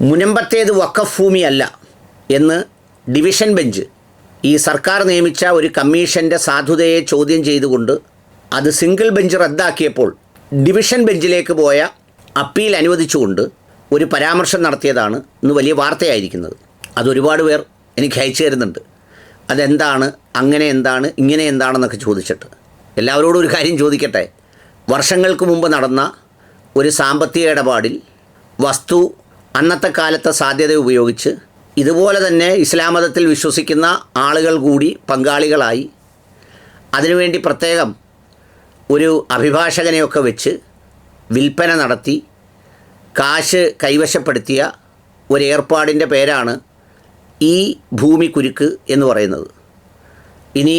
മുനമ്പത്തേത് വഖഫ് ഭൂമിയല്ല എന്ന് division bench ഈ സർക്കാർ നിയമിച്ച ഒരു കമ്മീഷന്റെ സാധുതയെ ചോദ്യം ചെയ്തുകൊണ്ട് അത് സിംഗിൾ ബെഞ്ച് റദ്ദാക്കിയപ്പോൾ ഡിവിഷൻ ബെഞ്ചിലേക്ക് പോയ അപ്പീൽ അനുവദിച്ചുകൊണ്ട് ഒരു പരാമർശം നടത്തിയതാണ് ഇന്ന് വലിയ വാർത്തയായിരിക്കുന്നത്. അതൊരുപാട് പേർ എനിക്ക് അയച്ചു തരുന്നുണ്ട്. അതെന്താണ് അങ്ങനെ എന്താണ് ഇങ്ങനെ എന്താണെന്നൊക്കെ ചോദിച്ചിട്ട്. എല്ലാവരോടും ഒരു കാര്യം ചോദിക്കട്ടെ. വർഷങ്ങൾക്ക് മുമ്പ് നടന്ന ഒരു സാമ്പത്തിക ഇടപാടിൽ വസ്തു അന്നത്തെ കാലത്തെ സാധ്യത ഉപയോഗിച്ച് ഇതുപോലെ തന്നെ ഇസ്ലാം മതത്തിൽ വിശ്വസിക്കുന്ന ആളുകൾ കൂടി പങ്കാളികളായി അതിനുവേണ്ടി പ്രത്യേകം ഒരു അഭിഭാഷകനെയൊക്കെ വെച്ച് വിൽപ്പന നടത്തി കാശ് കൈവശപ്പെടുത്തിയ ഒരു ഏർപ്പാടിന്റെ പേരാണ് ഈ ഭൂമി കുരുക്ക് എന്ന് പറയുന്നത്. ഇനി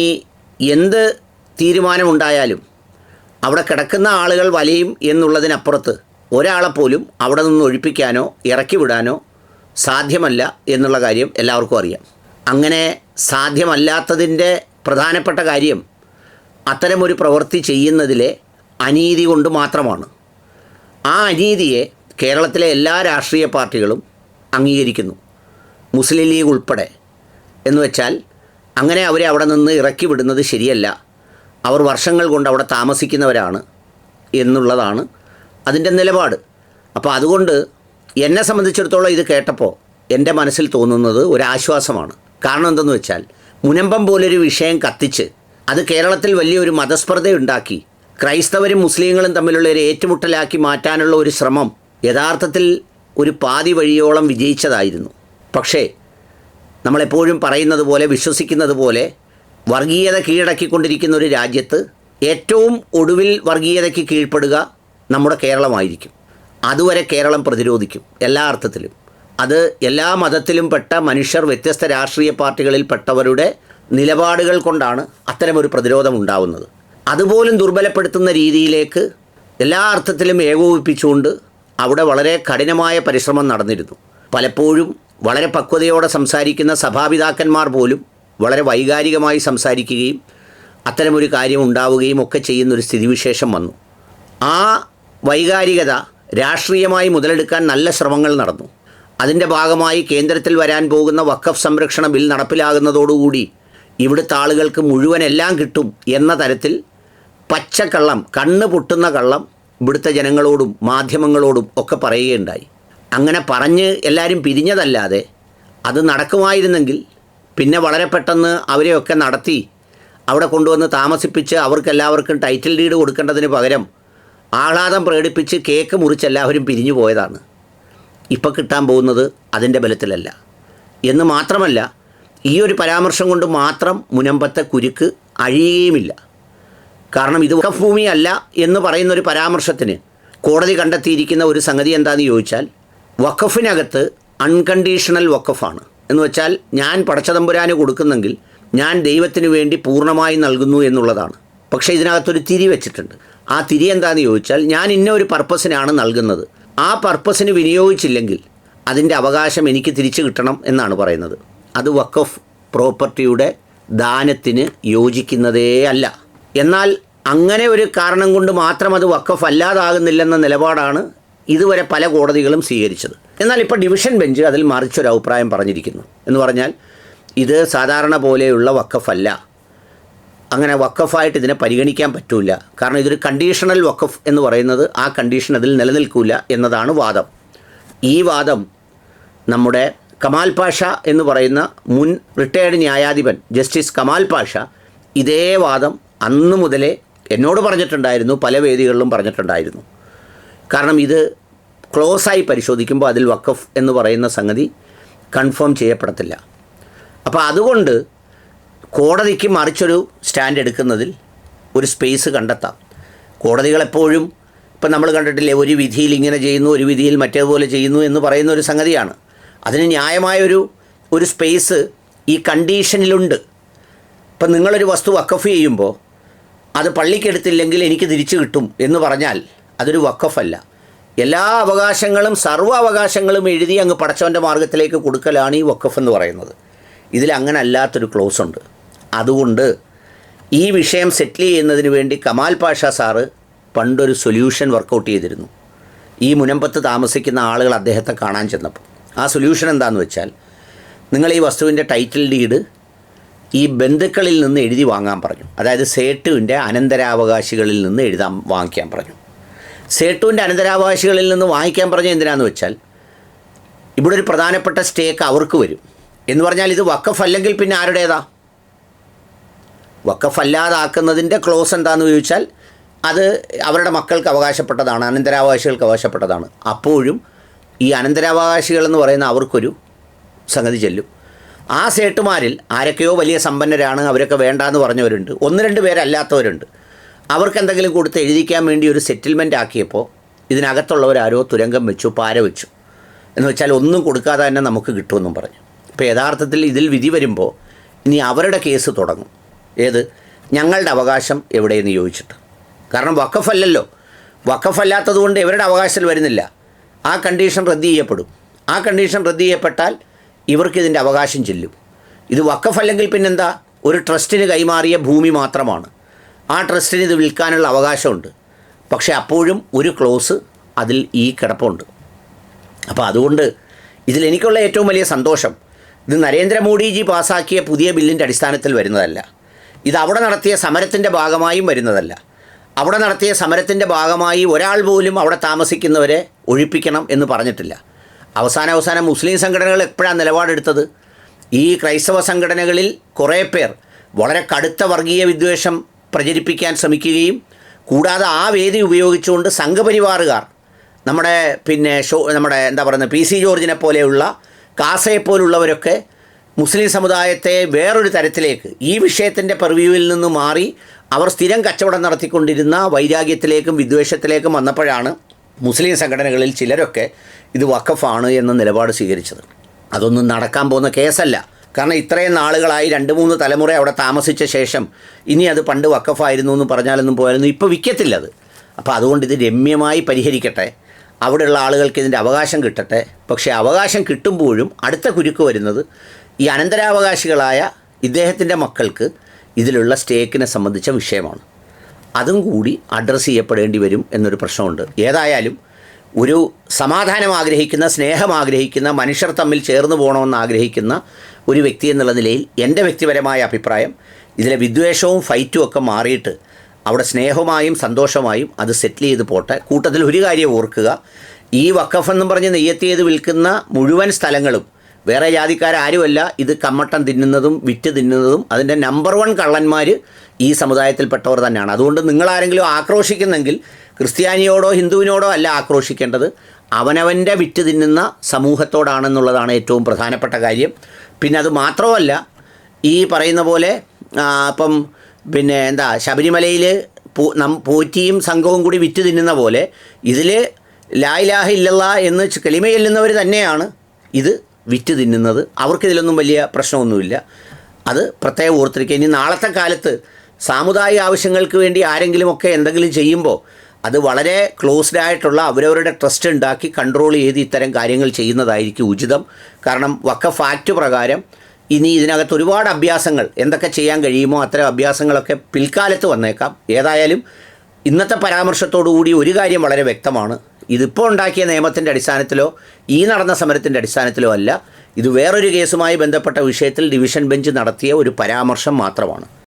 എന്ത് തീരുമാനമുണ്ടായാലും അവിടെ കിടക്കുന്ന ആളുകൾ വലയും എന്നുള്ളതിനപ്പുറത്ത് ഒരാളെപ്പോലും അവിടെ നിന്ന് ഒഴിപ്പിക്കാനോ ഇറക്കി വിടാനോ സാധ്യമല്ല എന്നുള്ള കാര്യം എല്ലാവർക്കും അറിയാം. അങ്ങനെ സാധ്യമല്ലാത്തതിന്റെ പ്രധാനപ്പെട്ട കാര്യം അത്തരമൊരു പ്രവൃത്തി ചെയ്യുന്നതിലെ അനീതി കൊണ്ട് മാത്രമാണ്. ആ അനീതിയെ കേരളത്തിലെ എല്ലാ രാഷ്ട്രീയ പാർട്ടികളും അംഗീകരിക്കുന്നു. മുസ്ലിം ലീഗ് ഉൾപ്പെടെ. എന്ന് വെച്ചാൽ അങ്ങനെ അവരെ അവിടെ നിന്ന് ഇറക്കി വിടുന്നത് ശരിയല്ല. അവർ വർഷങ്ങൾ കൊണ്ട് അവിടെ താമസിക്കുന്നവരാണ് എന്നുള്ളതാണ് അതിന്റെ നിലപാട്. അപ്പോൾ അതുകൊണ്ട് എന്നെ സംബന്ധിച്ചിടത്തോളം ഇത് കേട്ടപ്പോൾ എന്റെ മനസ്സിൽ തോന്നുന്നത് ഒരാശ്വാസമാണ്. കാരണം എന്തെന്ന് വെച്ചാൽ മുനമ്പം പോലൊരു വിഷയം കത്തിച്ച് അത് കേരളത്തിൽ വലിയൊരു മതസ്പർദ്ധ ഉണ്ടാക്കി ക്രൈസ്തവരും മുസ്ലിങ്ങളും തമ്മിലുള്ള ഒരു ഏറ്റുമുട്ടലാക്കി മാറ്റാനുള്ള ഒരു ശ്രമം യഥാർത്ഥത്തിൽ ഒരു പാതി വഴിയോളം വിജയിച്ചതായിരുന്നു. പക്ഷേ നമ്മളെപ്പോഴും പറയുന്നത് പോലെ വിശ്വസിക്കുന്നത് പോലെ വർഗീയത കീഴടക്കിക്കൊണ്ടിരിക്കുന്ന ഒരു രാജ്യത്ത് ഏറ്റവും ഒടുവിൽ വർഗീയതയ്ക്ക് കീഴ്പ്പെടുക നമ്മുടെ കേരളമായിരിക്കും. അതുവരെ കേരളം പ്രതിരോധിക്കും എല്ലാ അർത്ഥത്തിലും. അത് എല്ലാ മതത്തിലും പെട്ട മനുഷ്യർ വ്യത്യസ്ത രാഷ്ട്രീയ പാർട്ടികളിൽ പെട്ടവരുടെ നിലപാടുകൾ കൊണ്ടാണ് അത്തരമൊരു പ്രതിരോധം ഉണ്ടാവുന്നത്. അതുപോലും ദുർബലപ്പെടുത്തുന്ന രീതിയിലേക്ക് എല്ലാ അർത്ഥത്തിലും ഏകോപിപ്പിച്ചുകൊണ്ട് അവിടെ വളരെ കഠിനമായ പരിശ്രമം നടന്നിരുന്നു. പലപ്പോഴും വളരെ പക്വതയോടെ സംസാരിക്കുന്ന സഭാപിതാക്കന്മാർ പോലും വളരെ വൈകാരികമായി സംസാരിക്കുകയും അത്തരമൊരു കാര്യം ഉണ്ടാവുകയും ഒക്കെ ചെയ്യുന്നൊരു സ്ഥിതിവിശേഷം വന്നു. ആ വൈകാരികത രാഷ്ട്രീയമായി മുതലെടുക്കാൻ നല്ല ശ്രമങ്ങൾ നടന്നു. അതിന്റെ ഭാഗമായി കേന്ദ്രത്തിൽ വരാൻ പോകുന്ന വഖഫ് സംരക്ഷണ ബിൽ നടപ്പിലാകുന്നതോടുകൂടി ഇവിടുത്തെ ആളുകൾക്ക് മുഴുവൻ എല്ലാം കിട്ടും എന്ന തരത്തിൽ പച്ചക്കള്ളം കണ്ണ് പൊട്ടുന്ന കള്ളം ഇവിടുത്തെ ജനങ്ങളോടും മാധ്യമങ്ങളോടും ഒക്കെ പറയുകയുണ്ടായി. അങ്ങനെ പറഞ്ഞ് എല്ലാവരും പിരിഞ്ഞതല്ലാതെ അത് നടക്കുമായിരുന്നെങ്കിൽ പിന്നെ വളരെ പെട്ടെന്ന് അവരെയൊക്കെ നടത്തി അവിടെ കൊണ്ടുവന്ന് താമസിപ്പിച്ച് അവർക്കെല്ലാവർക്കും ടൈറ്റിൽ ഡീഡ് കൊടുക്കേണ്ടതിന് പകരം ആഹ്ലാദം പ്രകടിപ്പിച്ച് കേക്ക് മുറിച്ച് എല്ലാവരും പിരിഞ്ഞു പോയതാണ്. ഇപ്പോൾ കിട്ടാൻ പോകുന്നത് അതിന്റെ ബലത്തിലല്ല. എന്ന് മാത്രമല്ല ഈ ഒരു പരാമർശം കൊണ്ട് മാത്രം മുനമ്പത്തെ കുരുക്ക് അഴിയുകയുമില്ല. കാരണം ഇത് വഖഫ് ഭൂമിയല്ല എന്ന് പറയുന്ന ഒരു പരാമർശത്തിന് കോടതി കണ്ടെത്തിയിരിക്കുന്ന ഒരു സംഗതി എന്താണെന്ന് ചോദിച്ചാൽ വഖഫിനകത്ത് അൺകണ്ടീഷണൽ വഖഫാണ്. എന്ന് വെച്ചാൽ ഞാൻ പടച്ചതമ്പുരാന് കൊടുക്കുന്നെങ്കിൽ ഞാൻ ദൈവത്തിന് വേണ്ടി പൂർണമായി നൽകുന്നു എന്നുള്ളതാണ്. പക്ഷേ ഇതിനകത്തൊരു തിരി വെച്ചിട്ടുണ്ട്. ആ തിരി എന്താണെന്ന് ചോദിച്ചാൽ ഞാൻ ഇന്ന ഒരു പർപ്പസിനാണ് നൽകുന്നത്. ആ പർപ്പസിന് വിനിയോഗിച്ചില്ലെങ്കിൽ അതിന്റെ അവകാശം എനിക്ക് തിരിച്ചു കിട്ടണം എന്നാണ് പറയുന്നത്. അത് വക്കഫ് പ്രോപ്പർട്ടിയുടെ ദാനത്തിന് യോജിക്കുന്നതേ അല്ല. എന്നാൽ അങ്ങനെ ഒരു കാരണം കൊണ്ട് മാത്രം അത് വക്കഫ് അല്ലാതാകുന്നില്ലെന്ന നിലപാടാണ് ഇതുവരെ പല കോടതികളും സ്വീകരിച്ചത്. എന്നാൽ ഇപ്പോൾ ഡിവിഷൻ ബെഞ്ച് അതിൽ മറിച്ചൊരു അഭിപ്രായം പറഞ്ഞിരിക്കുന്നു. എന്ന് പറഞ്ഞാൽ ഇത് സാധാരണ പോലെയുള്ള വഖഫല്ല. അങ്ങനെ വക്കഫായിട്ട് ഇതിനെ പരിഗണിക്കാൻ പറ്റൂല. കാരണം ഇതൊരു കണ്ടീഷണൽ വക്കഫ് എന്ന് പറയുന്നത് ആ കണ്ടീഷൻ അതിൽ നിലനിൽക്കില്ല എന്നതാണ് വാദം. ഈ വാദം നമ്മുടെ കമാൽ പാഷ എന്ന് പറയുന്ന മുൻ റിട്ടയേർഡ് ന്യായാധിപൻ ജസ്റ്റിസ് കമാൽ പാഷ ഇതേ വാദം അന്ന് മുതലേ എന്നോട് പറഞ്ഞിട്ടുണ്ടായിരുന്നു പല വേദികളിലും പറഞ്ഞിട്ടുണ്ടായിരുന്നു. കാരണം ഇത് ക്ലോസായി പരിശോധിക്കുമ്പോൾ അതിൽ വക്കഫ് എന്ന് പറയുന്ന സംഗതി കൺഫേം ചെയ്യപ്പെടത്തില്ല. അപ്പോൾ അതുകൊണ്ട് കോടതിക്ക് മറിച്ചൊരു സ്റ്റാൻഡ് എടുക്കുന്നതിൽ ഒരു സ്പേസ് കണ്ടെത്താം. കോടതികൾ എപ്പോഴും ഇപ്പം നമ്മൾ കണ്ടിട്ടില്ലേ ഒരു വിധിയിൽ ഇങ്ങനെ ചെയ്യുന്നു ഒരു വിധിയിൽ മറ്റേതുപോലെ ചെയ്യുന്നു എന്ന് പറയുന്ന ഒരു സംഗതിയാണ്. അതിന് ന്യായമായൊരു ഒരു സ്പേസ് ഈ കണ്ടീഷനിലുണ്ട്. ഇപ്പം നിങ്ങളൊരു വസ്തു വക്കഫ് ചെയ്യുമ്പോൾ അത് പള്ളിക്കെടുത്തില്ലെങ്കിൽ എനിക്ക് തിരിച്ചു കിട്ടും എന്ന് പറഞ്ഞാൽ അതൊരു വക്കഫല്ല എല്ലാ അവകാശങ്ങളും സർവ അവകാശങ്ങളും എഴുതി അങ്ങ് പടച്ചവന്റെ മാർഗത്തിലേക്ക് കൊടുക്കലാണ് ഈ വക്കഫ് എന്ന് പറയുന്നത്. ഇതിൽ അങ്ങനെ അല്ലാത്തൊരു ക്ലോസ് ഉണ്ട്. അതുകൊണ്ട് ഈ വിഷയം സെറ്റിൽ ചെയ്യുന്നതിന് വേണ്ടി കമാൽ പാഷ സാറ് പണ്ടൊരു സൊല്യൂഷൻ വർക്കൗട്ട് ചെയ്തിരുന്നു. ഈ മുനമ്പത്ത് താമസിക്കുന്ന ആളുകൾ അദ്ദേഹത്തെ കാണാൻ ചെന്നപ്പോൾ. ആ സൊല്യൂഷൻ എന്താണെന്ന് വെച്ചാൽ നിങ്ങൾ ഈ വസ്തുവിന്റെ ടൈറ്റിൽ ഡീഡ് ഈ ബന്ധുക്കളിൽ നിന്ന് എഴുതി വാങ്ങാൻ പറഞ്ഞു. അതായത് സേട്ടുവിന്റെ അനന്തരാവകാശികളിൽ നിന്ന് എഴുതാൻ വാങ്ങിക്കാൻ പറഞ്ഞു. സേട്ടുവിന്റെ അനന്തരാവകാശികളിൽ നിന്ന് വാങ്ങിക്കാൻ പറഞ്ഞു എന്തിനാന്ന് വെച്ചാൽ ഇവിടെ ഒരു പ്രധാനപ്പെട്ട സ്റ്റേക്ക് അവർക്ക് വരും. എന്ന് പറഞ്ഞാൽ ഇത് വക്കഫ് അല്ലെങ്കിൽ പിന്നെ ആരുടേതാ? വക്കഫ് അല്ലാതാക്കുന്നതിന്റെ ക്ലോസ് എന്താണെന്ന് ചോദിച്ചാൽ അത് അവരുടെ മക്കൾക്ക് അവകാശപ്പെട്ടതാണ് അനന്തരാവകാശികൾക്ക് അവകാശപ്പെട്ടതാണ്. അപ്പോഴും ഈ അനന്തരാവകാശികൾ എന്ന് പറയുന്ന അവർക്കൊരു സംഗതി ചെല്ലും. ആ സേട്ടുമാരിൽ ആരൊക്കെയോ വലിയ സമ്പന്നരാണ് അവരൊക്കെ വേണ്ടാന്ന് പറഞ്ഞവരുണ്ട്. ഒന്ന് രണ്ട് പേരല്ലാത്തവരുണ്ട്. അവർക്ക് എന്തെങ്കിലും കൊടുത്ത് എഴുതിക്കാൻ വേണ്ടി ഒരു സെറ്റിൽമെന്റ് ആക്കിയപ്പോൾ ഇതിനകത്തുള്ളവരാരോ തുരങ്കം വെച്ചു പാര വെച്ചു. എന്ന് വെച്ചാൽ ഒന്നും കൊടുക്കാതെ തന്നെ നമുക്ക് കിട്ടുമെന്നും പറഞ്ഞു. ഇപ്പോൾ യഥാർത്ഥത്തിൽ ഇതിൽ വിധി വരുമ്പോൾ ഇനി അവരുടെ കേസ് തുടങ്ങും. ഏത്? ഞങ്ങളുടെ അവകാശം എവിടെയെന്ന് ചോദിച്ചിട്ട്. കാരണം വക്കഫല്ലല്ലോ വക്കഫല്ലാത്തത് കൊണ്ട് ഇവരുടെ അവകാശത്തിൽ വരുന്നില്ല. ആ കണ്ടീഷൻ റദ്ദ് ചെയ്യപ്പെടും. ആ കണ്ടീഷൻ റദ്ദ് ചെയ്യപ്പെട്ടാൽ ഇവർക്ക് ഇതിന്റെ അവകാശം ചെല്ലും. ഇത് വക്കഫല്ലെങ്കിൽ പിന്നെന്താ? ഒരു ട്രസ്റ്റിന് കൈമാറിയ ഭൂമി മാത്രമാണ്. ആ ട്രസ്റ്റിന് ഇത് വിൽക്കാനുള്ള അവകാശമുണ്ട്. പക്ഷേ അപ്പോഴും ഒരു ക്ലോസ് അതിൽ ഈ കിടപ്പുണ്ട്. അപ്പോൾ അതുകൊണ്ട് ഇതിൽ എനിക്കുള്ള ഏറ്റവും വലിയ സന്തോഷം ഇത് നരേന്ദ്രമോദിജി പാസാക്കിയ പുതിയ ബില്ലിന്റെ അടിസ്ഥാനത്തിൽ വരുന്നതല്ല. ഇത് അവിടെ നടത്തിയ സമരത്തിന്റെ ഭാഗമായും വരുന്നതല്ല. അവിടെ നടത്തിയ സമരത്തിന്റെ ഭാഗമായി ഒരാൾ പോലും അവിടെ താമസിക്കുന്നവരെ ഒഴിപ്പിക്കണം എന്ന് പറഞ്ഞിട്ടില്ല. അവസാന അവസാനം മുസ്ലിം സംഘടനകൾ എപ്പോഴാണ് നിലപാടെടുത്തത്? ഈ ക്രൈസ്തവ സംഘടനകളിൽ കുറേ പേർ വളരെ കടുത്ത വർഗീയ വിദ്വേഷം പ്രചരിപ്പിക്കാൻ ശ്രമിക്കുകയും കൂടാതെ ആ വേദി ഉപയോഗിച്ചുകൊണ്ട് സംഘപരിവാറുകാർ നമ്മുടെ പിന്നെ ഷോ നമ്മുടെ എന്താ പറയുന്നത് പി സി ജോർജിനെ പോലെയുള്ള കാസയെ പോലുള്ളവരൊക്കെ മുസ്ലിം സമുദായത്തെ വേറൊരു തരത്തിലേക്ക് ഈ വിഷയത്തിന്റെ പെർവ്യൂവിൽ നിന്ന് മാറി അവർ സ്ഥിരം കച്ചവടം നടത്തിക്കൊണ്ടിരുന്ന വൈരാഗ്യത്തിലേക്കും വിദ്വേഷത്തിലേക്കും വന്നപ്പോഴാണ് മുസ്ലിം സംഘടനകളിൽ ചിലരൊക്കെ ഇത് വഖഫാണ് എന്ന നിലപാട് സ്വീകരിച്ചത്. അതൊന്നും നടക്കാൻ പോകുന്ന കേസല്ല. കാരണം ഇത്രയും നാളുകളായി രണ്ട് മൂന്ന് തലമുറ അവിടെ താമസിച്ച ശേഷം ഇനി അത് പണ്ട് വക്കഫായിരുന്നു എന്ന് പറഞ്ഞാലൊന്നും പോയാലൊന്നും ഇപ്പോൾ വിൽക്കത്തില്ല അത് അപ്പോൾ അതുകൊണ്ട് ഇത് രമ്യമായി പരിഹരിക്കട്ടെ. അവിടെയുള്ള ആളുകൾക്ക് ഇതിന്റെ അവകാശം കിട്ടട്ടെ. പക്ഷേ അവകാശം കിട്ടുമ്പോഴും അടുത്ത കുരുക്ക് വരുന്നത് ഈ അനന്തരാവകാശികളായ ഇദ്ദേഹത്തിന്റെ മക്കൾക്ക് ഇതിലുള്ള സ്റ്റേക്കിനെ സംബന്ധിച്ച വിഷയമാണ്. അതും കൂടി അഡ്രസ്സ് ചെയ്യപ്പെടേണ്ടി വരും എന്നൊരു പ്രശ്നമുണ്ട്. ഏതായാലും ഒരു സമാധാനം ആഗ്രഹിക്കുന്ന സ്നേഹം ആഗ്രഹിക്കുന്ന മനുഷ്യർ തമ്മിൽ ചേർന്ന് പോകണമെന്ന് ആഗ്രഹിക്കുന്ന ഒരു വ്യക്തി എന്നുള്ള നിലയിൽ എന്റെ വ്യക്തിപരമായ അഭിപ്രായം ഇതിലെ വിദ്വേഷവും ഫൈറ്റും ഒക്കെ മാറിയിട്ട് അവിടെ സ്നേഹമായും സന്തോഷമായും അത് സെറ്റിൽ ചെയ്ത് പോട്ടെ. കൂട്ടത്തിൽ ഒരു കാര്യം ഓർക്കുക. ഈ വക്കഫ് എന്നും പറഞ്ഞ് നെയ്യത്ത് ചെയ്ത് വിൽക്കുന്ന മുഴുവൻ സ്ഥലങ്ങളും വേറെ ജാതിക്കാരാരുമല്ല. ഇത് കമ്മട്ടം തിന്നുന്നതും വിറ്റ് തിന്നുന്നതും അതിന്റെ നമ്പർ വൺ കള്ളന്മാർ ഈ സമുദായത്തിൽപ്പെട്ടവർ തന്നെയാണ്. അതുകൊണ്ട് നിങ്ങളാരെങ്കിലും ആക്രോശിക്കുന്നെങ്കിൽ ക്രിസ്ത്യാനിയോടോ ഹിന്ദുവിനോടോ അല്ല ആക്രോശിക്കേണ്ടത്. അവനവന്റെ വിറ്റ് തിന്നുന്ന സമൂഹത്തോടാണെന്നുള്ളതാണ് ഏറ്റവും പ്രധാനപ്പെട്ട കാര്യം. പിന്നെ അത് മാത്രമല്ല ഈ പറയുന്ന പോലെ അപ്പം പിന്നെ എന്താ ശബരിമലയിൽ പൂ നം പോറ്റിയും സംഘവും കൂടി വിറ്റ് തിന്നുന്ന പോലെ ഇതിൽ ലായിലാഹ ഇല്ലല്ല എന്ന് കലിമ ചെല്ലുന്നവർ തന്നെയാണ് ഇത് വിറ്റ് തിന്നുന്നത് അവർക്കിതിലൊന്നും വലിയ പ്രശ്നമൊന്നുമില്ല. അത് പ്രത്യേകം ഓർത്തിരിക്കുക. ഇനി നാളത്തെ കാലത്ത് സാമുദായിക ആവശ്യങ്ങൾക്ക് വേണ്ടി ആരെങ്കിലുമൊക്കെ എന്തെങ്കിലും ചെയ്യുമ്പോൾ അത് വളരെ ക്ലോസ്ഡ് ആയിട്ടുള്ള അവരവരുടെ ട്രസ്റ്റ് ഉണ്ടാക്കി കൺട്രോൾ ചെയ്ത് ഇത്തരം കാര്യങ്ങൾ ചെയ്യുന്നതായിരിക്കും ഉചിതം. കാരണം വക്കഫ് ആക്ട് പ്രകാരം ഇനി ഇതിനകത്ത് ഒരുപാട് അഭ്യാസങ്ങൾ എന്തൊക്കെ ചെയ്യാൻ കഴിയുമോ അത്തരം അഭ്യാസങ്ങളൊക്കെ പിൽക്കാലത്ത് വന്നേക്കാം. ഏതായാലും ഇന്നത്തെ പരാമർശത്തോടു കൂടി ഒരു കാര്യം വളരെ വ്യക്തമാണ്. ഇതിപ്പോൾ ഉണ്ടാക്കിയ നിയമത്തിന്റെ അടിസ്ഥാനത്തിലോ ഈ നടന്ന സമരത്തിന്റെ അടിസ്ഥാനത്തിലോ അല്ല ഇത് വേറൊരു കേസുമായി ബന്ധപ്പെട്ട വിഷയത്തിൽ ഡിവിഷൻ ബെഞ്ച് നടത്തിയ ഒരു പരാമർശം മാത്രമാണ്.